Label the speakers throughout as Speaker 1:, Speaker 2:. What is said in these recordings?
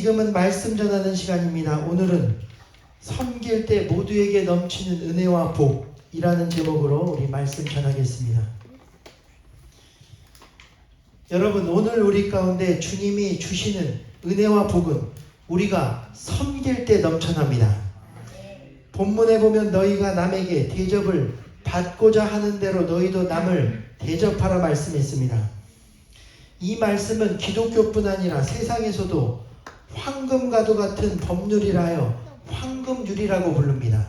Speaker 1: 지금은 말씀 전하는 시간입니다. 오늘은 섬길 때 모두에게 넘치는 은혜와 복이라는 제목으로 우리 말씀 전하겠습니다. 여러분, 오늘 우리 가운데 주님이 주시는 은혜와 복은 우리가 섬길 때 넘쳐납니다. 본문에 보면 너희가 남에게 대접을 받고자 하는 대로 너희도 남을 대접하라 말씀했습니다. 이 말씀은 기독교뿐 아니라 세상에서도 황금과도 같은 법률이라여 황금률이라고 부릅니다.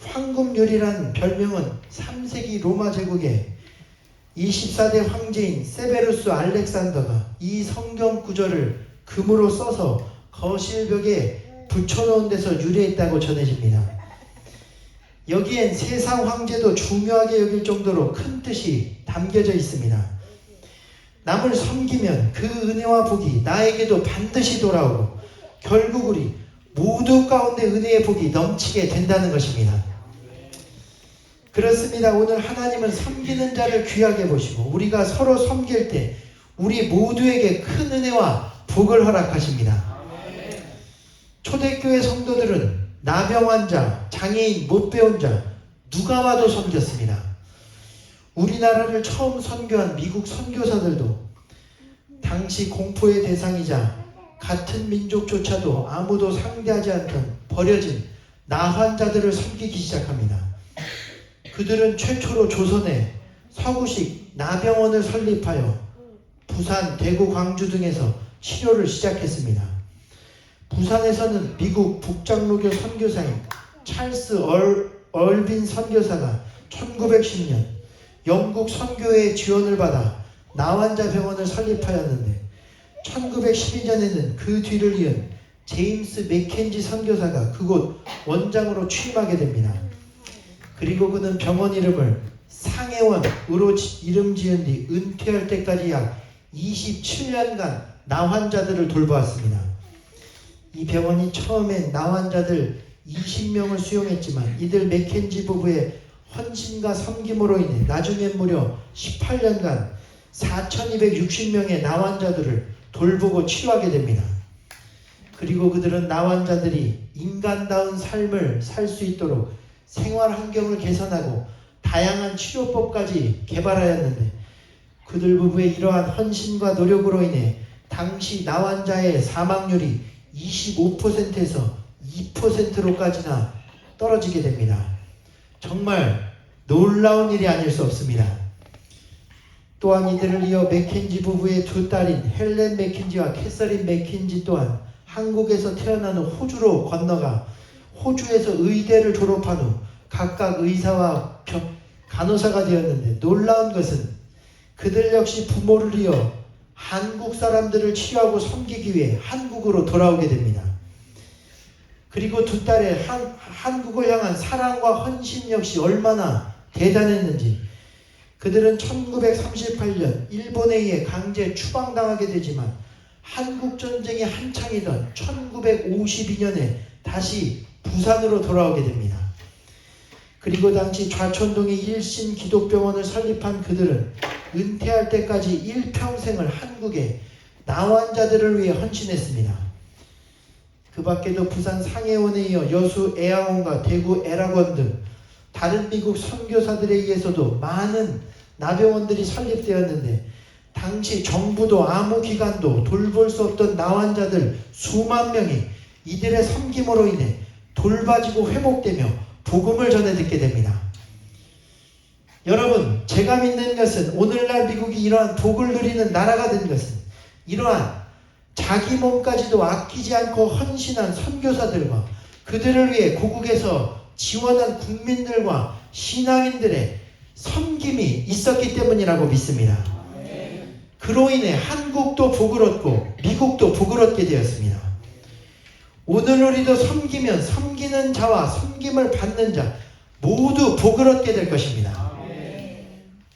Speaker 1: 황금률이란 별명은 3세기 로마 제국의 24대 황제인 세베루스 알렉산더가 이 성경 구절을 금으로 써서 거실벽에 붙여놓은 데서 유래했다고 전해집니다. 여기엔 세상 황제도 중요하게 여길 정도로 큰 뜻이 담겨져 있습니다. 남을 섬기면 그 은혜와 복이 나에게도 반드시 돌아오고 결국 우리 모두 가운데 은혜의 복이 넘치게 된다는 것입니다. 그렇습니다. 오늘 하나님은 섬기는 자를 귀하게 보시고 우리가 서로 섬길 때 우리 모두에게 큰 은혜와 복을 허락하십니다. 초대교회 성도들은 나병 환자, 장애인, 못 배운 자 누가 와도 섬겼습니다. 우리나라를 처음 선교한 미국 선교사들도 당시 공포의 대상이자 같은 민족조차도 아무도 상대하지 않던 버려진 나환자들을 섬기기 시작합니다. 그들은 최초로 조선에 서구식 나병원을 설립하여 부산, 대구, 광주 등에서 치료를 시작했습니다. 부산에서는 미국 북장로교 선교사인 찰스 얼, 얼빈 선교사가 1910년 영국 선교회의 지원을 받아 나환자 병원을 설립하였는데 1912년에는 그 뒤를 이은 제임스 맥켄지 선교사가 그곳 원장으로 취임하게 됩니다. 그리고 그는 병원 이름을 상해원으로 이름 지은 뒤 은퇴할 때까지 약 27년간 나환자들을 돌보았습니다. 이 병원이 처음엔 나환자들 20명을 수용했지만 이들 맥켄지 부부의 헌신과 섬김으로 인해 나중에 무려 18년간 4,260명의 나환자들을 돌보고 치료하게 됩니다. 그리고 그들은 나환자들이 인간다운 삶을 살 수 있도록 생활 환경을 개선하고 다양한 치료법까지 개발하였는데 그들 부부의 이러한 헌신과 노력으로 인해 당시 나환자의 사망률이 25%에서 2%로까지나 떨어지게 됩니다. 정말 놀라운 일이 아닐 수 없습니다. 또한 이들을 이어 맥킨지 부부의 두 딸인 헬렌 맥킨지와 캐서린 맥킨지 또한 한국에서 태어나는 호주로 건너가 호주에서 의대를 졸업한 후 각각 의사와 간호사가 되었는데 놀라운 것은 그들 역시 부모를 이어 한국 사람들을 치유하고 섬기기 위해 한국으로 돌아오게 됩니다. 그리고 두 딸의 한, 한국을 향한 사랑과 헌신 역시 얼마나 대단했는지 그들은 1938년 일본에 의해 강제 추방당하게 되지만 한국전쟁이 한창이던 1952년에 다시 부산으로 돌아오게 됩니다. 그리고 당시 좌천동의 일신 기독병원을 설립한 그들은 은퇴할 때까지 일평생을 한국의 나환자들을 위해 헌신했습니다. 그 밖에도 부산 상해원에 이어 여수 애아원과 대구 애락원 등 다른 미국 선교사들에 의해서도 많은 나병원들이 설립되었는데 당시 정부도 아무 기관도 돌볼 수 없던 나환자들 수만 명이 이들의 섬김으로 인해 돌봐지고 회복되며 복음을 전해 듣게 됩니다. 여러분, 제가 믿는 것은 오늘날 미국이 이러한 복을 누리는 나라가 된 것은 이러한 자기 몸까지도 아끼지 않고 헌신한 선교사들과 그들을 위해 고국에서 지원한 국민들과 신앙인들의 섬김이 있었기 때문이라고 믿습니다. 그로 인해 한국도 부끄럽고 미국도 부끄럽게 되었습니다. 오늘 우리도 섬기면 섬기는 자와 섬김을 받는 자 모두 부끄럽게 될 것입니다.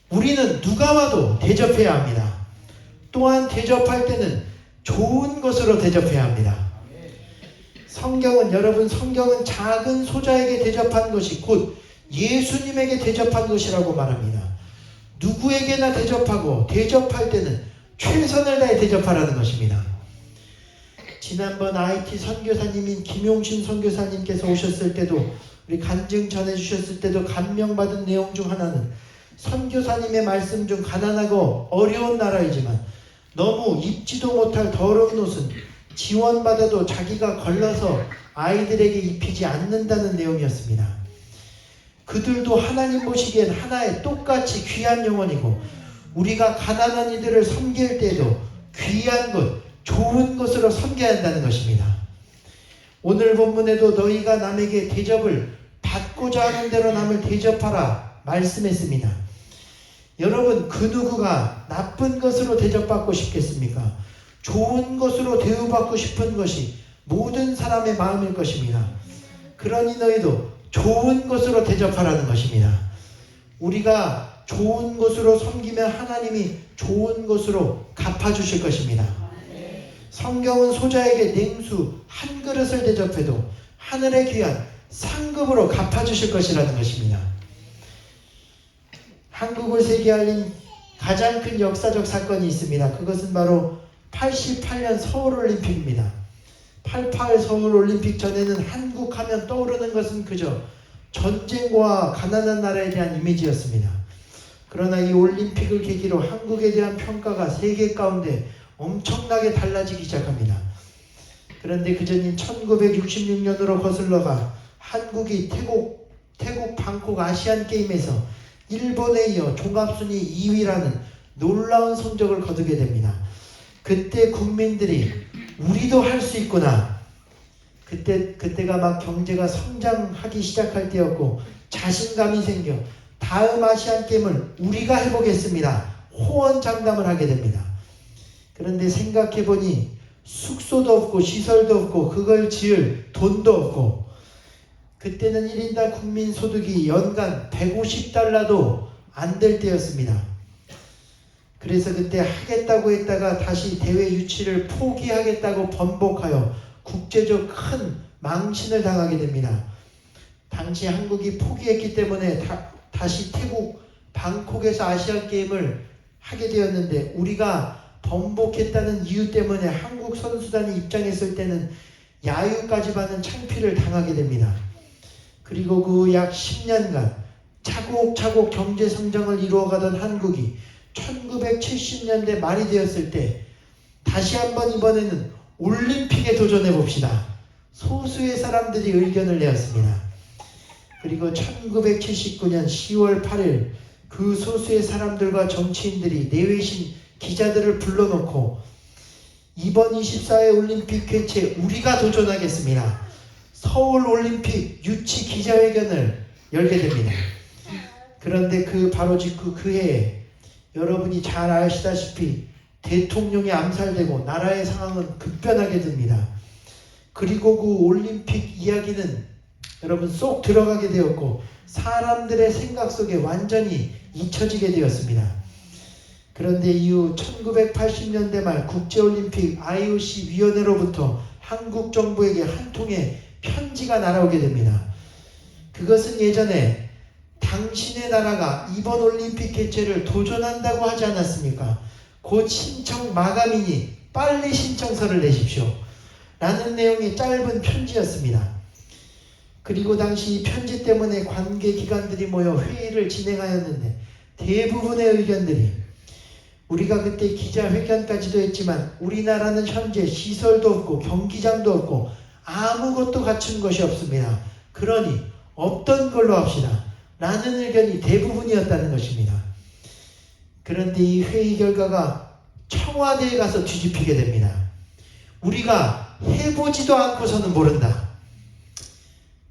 Speaker 1: 우리는 누가 와도 대접해야 합니다. 또한 대접할 때는 좋은 것으로 대접해야 합니다. 성경은 여러분 성경은 작은 소자에게 대접한 것이 곧 예수님에게 대접한 것이라고 말합니다. 누구에게나 대접하고 대접할 때는 최선을 다해 대접하라는 것입니다. 지난번 IT 선교사님인 김용신 선교사님께서 오셨을 때도 우리 간증 전해주셨을 때도 감명받은 내용 중 하나는 선교사님의 말씀 중 가난하고 어려운 나라이지만 너무 입지도 못할 더러운 옷은 지원받아도 자기가 걸러서 아이들에게 입히지 않는다는 내용이었습니다. 그들도 하나님 보시기엔 하나의 똑같이 귀한 영혼이고 우리가 가난한 이들을 섬길 때도 귀한 것, 좋은 것으로 섬겨야 한다는 것입니다. 오늘 본문에도 너희가 남에게 대접을 받고자 하는 대로 남을 대접하라 말씀했습니다. 여러분 그 누구가 나쁜 것으로 대접받고 싶겠습니까? 좋은 것으로 대우받고 싶은 것이 모든 사람의 마음일 것입니다. 그러니 너희도 좋은 것으로 대접하라는 것입니다. 우리가 좋은 것으로 섬기면 하나님이 좋은 것으로 갚아주실 것입니다. 성경은 소자에게 냉수 한 그릇을 대접해도 하늘의 귀한 상급으로 갚아주실 것이라는 것입니다. 한국을 세계 알린 가장 큰 역사적 사건이 있습니다. 그것은 바로 88년 서울올림픽입니다. 88 서울올림픽 전에는 한국 하면 떠오르는 것은 그저 전쟁과 가난한 나라에 대한 이미지였습니다. 그러나 이 올림픽을 계기로 한국에 대한 평가가 세계 가운데 엄청나게 달라지기 시작합니다. 그런데 그전인 1966년으로 거슬러가 한국이 태국, 태국 방콕 아시안 게임에서 일본에 이어 종합순위 2위라는 놀라운 성적을 거두게 됩니다. 그때 국민들이 우리도 할 수 있구나. 그때 그때가 막 경제가 성장하기 시작할 때였고 자신감이 생겨 다음 아시안 게임을 우리가 해보겠습니다. 호언장담을 하게 됩니다. 그런데 생각해 보니 숙소도 없고 시설도 없고 그걸 지을 돈도 없고 그때는 1인당 국민 소득이 연간 150달러도 안 될 때였습니다. 그래서 그때 하겠다고 했다가 다시 대회 유치를 포기하겠다고 번복하여 국제적 큰 망신을 당하게 됩니다. 당시 한국이 포기했기 때문에 다, 시 태국 방콕에서 아시안 게임을 하게 되었는데 우리가 번복했다는 이유 때문에 한국 선수단이 입장했을 때는 야유까지 받는 창피를 당하게 됩니다. 그리고 그 약 10년간 차곡차곡 경제 성장을 이루어가던 한국이 1970년대 말이 되었을 때 다시 한번 이번에는 올림픽에 도전해 봅시다. 소수의 사람들이 의견을 내었습니다. 그리고 1979년 10월 8일 그 소수의 사람들과 정치인들이 내외신 기자들을 불러놓고 이번 24회 올림픽 개최 우리가 도전하겠습니다. 서울 올림픽 유치 기자회견을 열게 됩니다. 그런데 그 바로 직후 그 해에 여러분이 잘 아시다시피 대통령이 암살되고 나라의 상황은 급변하게 됩니다. 그리고 그 올림픽 이야기는 여러분 쏙 들어가게 되었고 사람들의 생각 속에 완전히 잊혀지게 되었습니다. 그런데 이후 1980년대 말 국제올림픽 IOC 위원회로부터 한국 정부에게 한 통의 편지가 날아오게 됩니다. 그것은 예전에 당신의 나라가 이번 올림픽 개최를 도전한다고 하지 않았습니까? 곧 신청 마감이니 빨리 신청서를 내십시오. 라는 내용의 짧은 편지였습니다. 그리고 당시 이 편지 때문에 관계 기관들이 모여 회의를 진행하였는데 대부분의 의견들이 우리가 그때 기자회견까지도 했지만 우리나라는 현재 시설도 없고 경기장도 없고 아무것도 갖춘 것이 없습니다. 그러니 없던 걸로 합시다. 라는 의견이 대부분이었다는 것입니다. 그런데 이 회의 결과가 청와대에 가서 뒤집히게 됩니다. 우리가 해보지도 않고서는 모른다.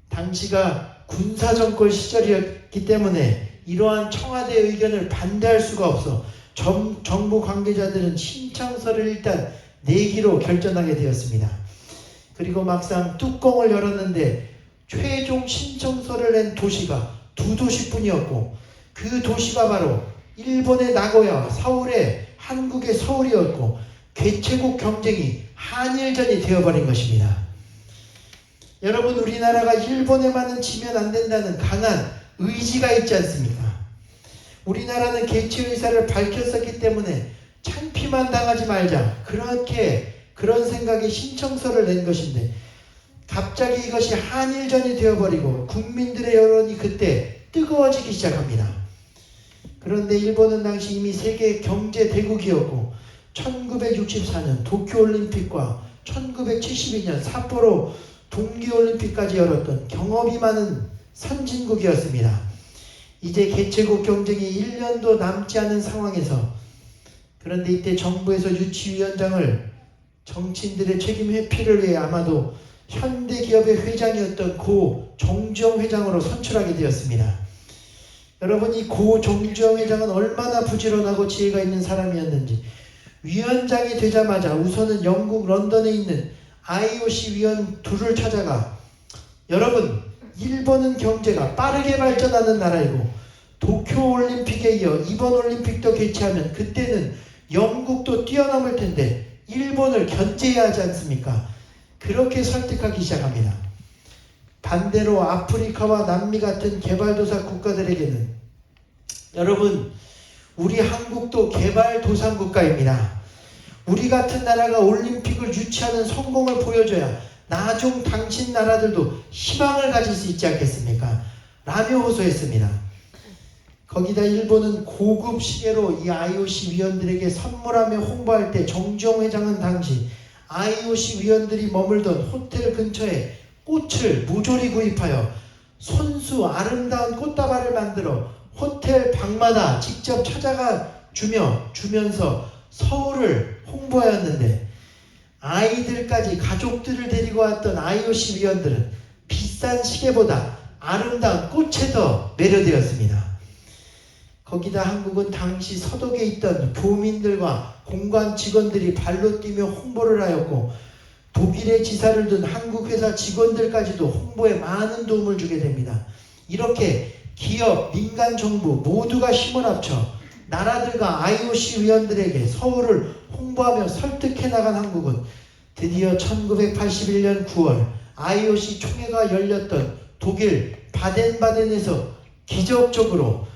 Speaker 1: 당시가 군사정권 시절이었기 때문에 이러한 청와대 의견을 반대할 수가 없어 정, 정부 관계자들은 신청서를 일단 내기로 결정하게 되었습니다. 그리고 막상 뚜껑을 열었는데 최종 신청서를 낸 도시가 두 도시뿐이었고 그 도시가 바로 일본의 나고야, 서울의 한국의 서울이었고 개최국 경쟁이 한일전이 되어버린 것입니다. 여러분 우리나라가 일본에만은 지면 안 된다는 강한 의지가 있지 않습니까? 우리나라는 개최 의사를 밝혔었기 때문에 창피만 당하지 말자 그렇게 그런 생각이 신청서를 낸 것인데 갑자기 이것이 한일전이 되어버리고 국민들의 여론이 그때 뜨거워지기 시작합니다. 그런데 일본은 당시 이미 세계 경제 대국이었고 1964년 도쿄올림픽과 1972년 삿포로 동계올림픽까지 열었던 경험이 많은 선진국이었습니다. 이제 개최국 경쟁이 1년도 남지 않은 상황에서 그런데 이때 정부에서 유치위원장을 정치인들의 책임 회피를 위해 아마도 현대기업의 회장이었던 고 정주영 회장으로 선출하게 되었습니다. 여러분 이 고 정주영 회장은 얼마나 부지런하고 지혜가 있는 사람이었는지 위원장이 되자마자 우선은 영국 런던에 있는 IOC 위원 둘을 찾아가 여러분 일본은 경제가 빠르게 발전하는 나라이고 도쿄올림픽에 이어 이번 올림픽도 개최하면 그때는 영국도 뛰어넘을 텐데 일본을 견제해야 하지 않습니까? 그렇게 설득하기 시작합니다. 반대로 아프리카와 남미 같은 개발도상 국가들에게는 여러분 우리 한국도 개발도상 국가입니다. 우리 같은 나라가 올림픽을 유치하는 성공을 보여줘야 나중 당신 나라들도 희망을 가질 수 있지 않겠습니까? 라며 호소했습니다. 거기다 일본은 고급 시계로 이 IOC 위원들에게 선물하며 홍보할 때정정 회장은 당시 IOC 위원들이 머물던 호텔 근처에 꽃을 무조리 구입하여 손수 아름다운 꽃다발을 만들어 호텔 방마다 직접 찾아가 주며 주면서 서울을 홍보하였는데 아이들까지 가족들을 데리고 왔던 IOC 위원들은 비싼 시계보다 아름다운 꽃에 더 매료되었습니다. 거기다 한국은 당시 서독에 있던 부민들과 공관 직원들이 발로 뛰며 홍보를 하였고 독일의 지사를 둔 한국 회사 직원들까지도 홍보에 많은 도움을 주게 됩니다. 이렇게 기업, 민간 정부 모두가 힘을 합쳐 나라들과 IOC 위원들에게 서울을 홍보하며 설득해 나간 한국은 드디어 1981년 9월 IOC 총회가 열렸던 독일 바덴바덴에서 기적적으로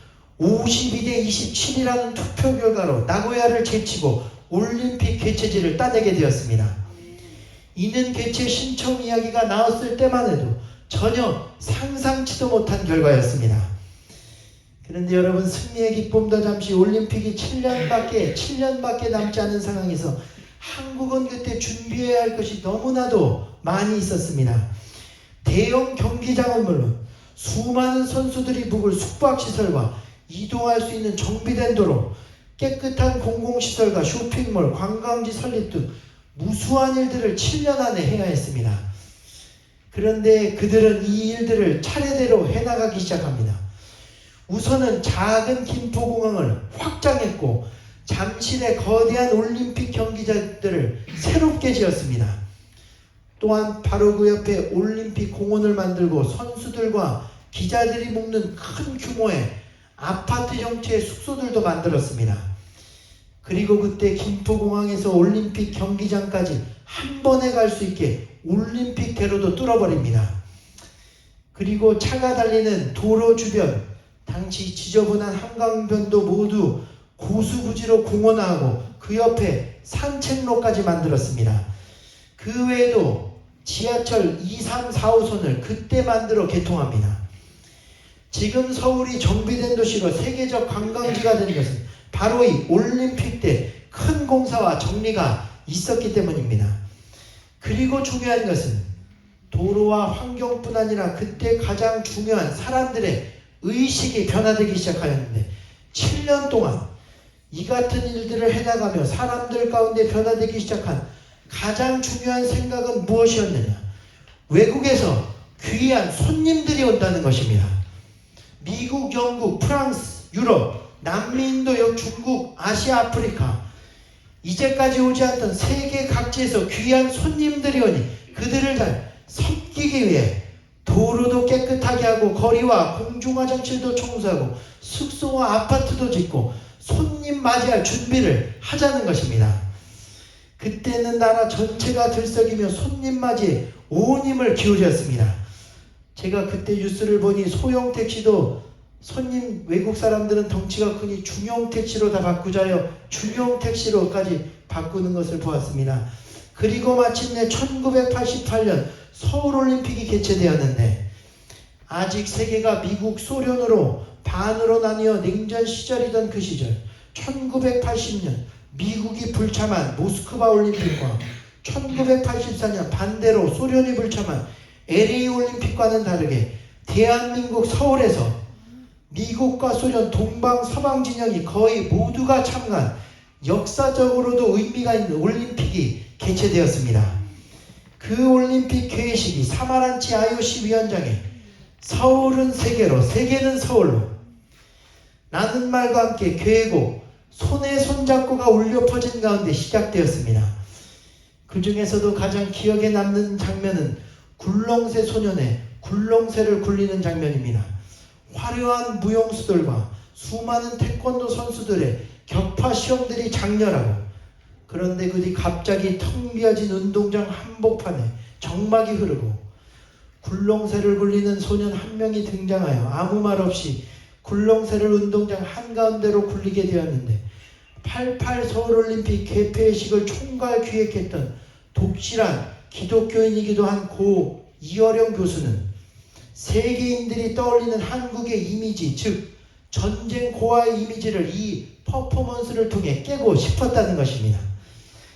Speaker 1: 52대 27이라는 투표 결과로 나고야를 제치고 올림픽 개최지를 따내게 되었습니다. 이는 개최 신청 이야기가 나왔을 때만 해도 전혀 상상치도 못한 결과였습니다. 그런데 여러분 승리의 기쁨도 잠시 올림픽이 7년밖에 7년밖에 남지 않은 상황에서 한국은 그때 준비해야 할 것이 너무나도 많이 있었습니다. 대형 경기장은 물론 수많은 선수들이 묵을 숙박시설과 이동할 수 있는 정비된 도로, 깨끗한 공공시설과 쇼핑몰, 관광지 설립 등 무수한 일들을 7년 안에 해야 했습니다 그런데 그들은 이 일들을 차례대로 해나가기 시작합니다. 우선은 작은 김포공항을 확장했고 잠실의 거대한 올림픽 경기장들을 새롭게 지었습니다. 또한 바로 그 옆에 올림픽 공원을 만들고 선수들과 기자들이 묵는 큰 규모의 아파트 형태의 숙소들도 만들었습니다. 그리고 그때 김포공항에서 올림픽 경기장까지 한 번에 갈 수 있게 올림픽 대로도 뚫어버립니다. 그리고 차가 달리는 도로 주변, 당시 지저분한 한강변도 모두 고수부지로 공원화하고 그 옆에 산책로까지 만들었습니다. 그 외에도 지하철 2, 3, 4호선을 그때 만들어 개통합니다. 지금 서울이 정비된 도시로 세계적 관광지가 된 것은 바로 이 올림픽 때 큰 공사와 정리가 있었기 때문입니다. 그리고 중요한 것은 도로와 환경뿐 아니라 그때 가장 중요한 사람들의 의식이 변화되기 시작하였는데 7년 동안 이 같은 일들을 해나가며 사람들 가운데 변화되기 시작한 가장 중요한 생각은 무엇이었느냐? 외국에서 귀한 손님들이 온다는 것입니다. 미국, 영국, 프랑스, 유럽, 남미인도역, 중국, 아시아, 아프리카 이제까지 오지 않던 세계 각지에서 귀한 손님들이 오니 그들을 다 섬기기 위해 도로도 깨끗하게 하고 거리와 공중화장실도 청소하고 숙소와 아파트도 짓고 손님 맞이할 준비를 하자는 것입니다. 그때는 나라 전체가 들썩이며 손님 맞이에 온 힘을 기울였습니다. 제가 그때 뉴스를 보니 소형 택시도 손님 외국 사람들은 덩치가 크니 중형 택시로 다바꾸자요 중형 택시로까지 바꾸는 것을 보았습니다. 그리고 마침내 1988년 서울올림픽이 개최되었는데 아직 세계가 미국, 소련으로 반으로 나뉘어 냉전 시절이던 그 시절 1980년 미국이 불참한 모스크바 올림픽과 1984년 반대로 소련이 불참한 LA 올림픽과는 다르게 대한민국 서울에서 미국과 소련 동방 서방 진영이 거의 모두가 참가한 역사적으로도 의미가 있는 올림픽이 개최되었습니다. 그 올림픽 개회식이 사마란치 IOC 위원장의 서울은 세계로 세계는 서울로 라는 말과 함께 괴고 손에 손잡고가 울려 퍼진 가운데 시작되었습니다. 그 중에서도 가장 기억에 남는 장면은 굴렁쇠 소년의 굴렁쇠를 굴리는 장면입니다. 화려한 무용수들과 수많은 태권도 선수들의 격파 시험들이 장렬하고 그런데 그 뒤 갑자기 텅 비어진 운동장 한복판에 정막이 흐르고 굴렁쇠를 굴리는 소년 한 명이 등장하여 아무 말 없이 굴렁쇠를 운동장 한가운데로 굴리게 되었는데 88 서울올림픽 개폐식을 총괄 기획했던 독실한 기독교인이기도 한 고 이어령 교수는 세계인들이 떠올리는 한국의 이미지, 즉 전쟁 고아의 이미지를 이 퍼포먼스를 통해 깨고 싶었다는 것입니다.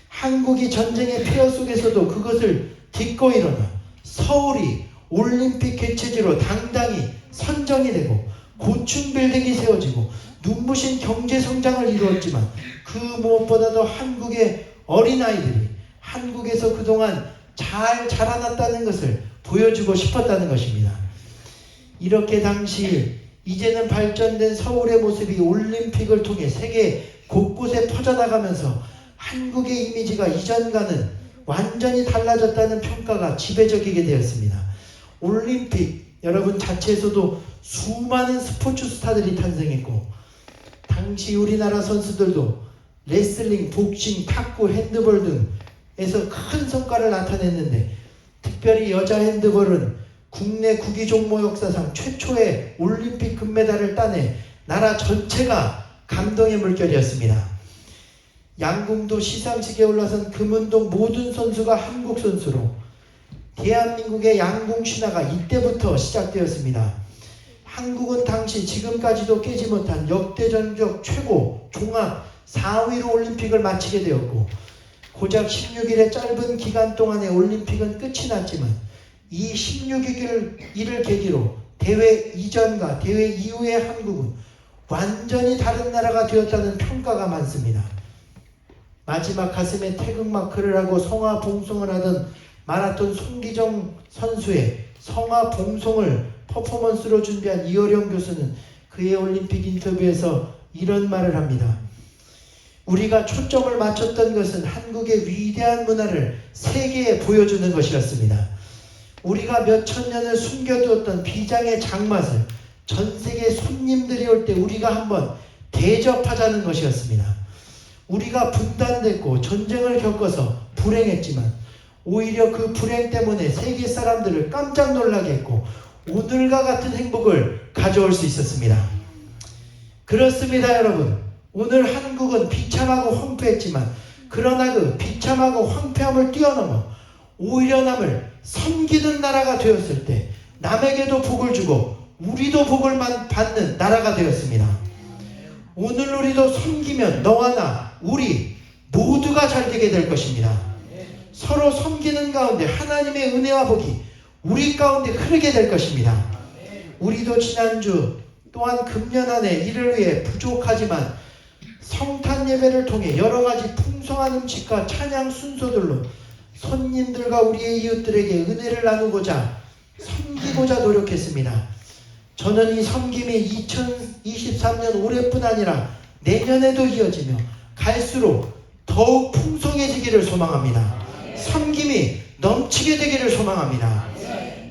Speaker 1: 한국이 전쟁의 폐허 속에서도 그것을 딛고 일어나 서울이 올림픽 개최지로 당당히 선정이 되고 고층 빌딩이 세워지고 눈부신 경제 성장을 이루었지만 그 무엇보다도 한국의 어린아이들이 한국에서 그동안 잘 자라났다는 것을 보여주고 싶었다는 것입니다. 이렇게 당시 이제는 발전된 서울의 모습이 올림픽을 통해 세계 곳곳에 퍼져나가면서 한국의 이미지가 이전과는 완전히 달라졌다는 평가가 지배적이게 되었습니다. 올림픽 여러분 자체에서도 수많은 스포츠 스타들이 탄생했고 당시 우리나라 선수들도 레슬링, 복싱, 탁구, 핸드볼 등 에서 큰 성과를 나타냈는데 특별히 여자 핸드볼은 국내 국기 종목 역사상 최초의 올림픽 금메달을 따내 나라 전체가 감동의 물결이었습니다. 양궁도 시상식에 올라선 금은동 모든 선수가 한국 선수로 대한민국의 양궁 신화가 이때부터 시작되었습니다. 한국은 당시 지금까지도 깨지 못한 역대전적 최고 종합 4위로 올림픽을 마치게 되었고 고작 16일의 짧은 기간 동안의 올림픽은 끝이 났지만 이 16일을 이를 계기로 대회 이전과 대회 이후의 한국은 완전히 다른 나라가 되었다는 평가가 많습니다. 마지막 가슴에 태극마크를 하고 성화 봉송을 하던 마라톤 송기정 선수의 성화 봉송을 퍼포먼스로 준비한 이어령 교수는 그의 올림픽 인터뷰에서 이런 말을 합니다. 우리가 초점을 맞췄던 것은 한국의 위대한 문화를 세계에 보여주는 것이었습니다. 우리가 몇천 년을 숨겨두었던 비장의 장맛을 전 세계 손님들이 올 때 우리가 한번 대접하자는 것이었습니다. 우리가 분단됐고 전쟁을 겪어서 불행했지만 오히려 그 불행 때문에 세계 사람들을 깜짝 놀라게 했고 오늘과 같은 행복을 가져올 수 있었습니다. 그렇습니다, 여러분. 오늘 한국은 비참하고 황폐했지만 그러나 그 비참하고 황폐함을 뛰어넘어 오히려 남을 섬기는 나라가 되었을 때 남에게도 복을 주고 우리도 복을 받는 나라가 되었습니다. 오늘 우리도 섬기면 너와 나, 우리 모두가 잘 되게 될 것입니다. 서로 섬기는 가운데 하나님의 은혜와 복이 우리 가운데 흐르게 될 것입니다. 우리도 지난주 또한 금년 안에 이를 위해 부족하지만 성탄 예배를 통해 여러 가지 풍성한 음식과 찬양 순서들로 손님들과 우리의 이웃들에게 은혜를 나누고자 섬기고자 노력했습니다. 저는 이 섬김이 2023년 올해뿐 아니라 내년에도 이어지며 갈수록 더욱 풍성해지기를 소망합니다. 섬김이 넘치게 되기를 소망합니다.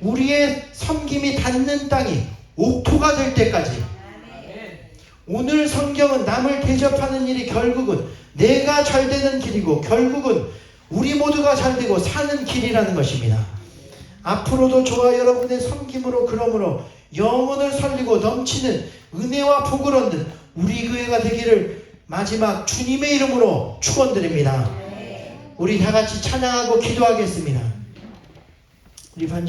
Speaker 1: 우리의 섬김이 닿는 땅이 옥토가 될 때까지 오늘 성경은 남을 대접하는 일이 결국은 내가 잘 되는 길이고 결국은 우리 모두가 잘 되고 사는 길이라는 것입니다. 앞으로도 저와 여러분의 섬김으로 그러므로 영혼을 살리고 넘치는 은혜와 복을 얻는 우리 교회가 되기를 마지막 주님의 이름으로 축원드립니다. 우리 다 같이 찬양하고 기도하겠습니다. 우리 반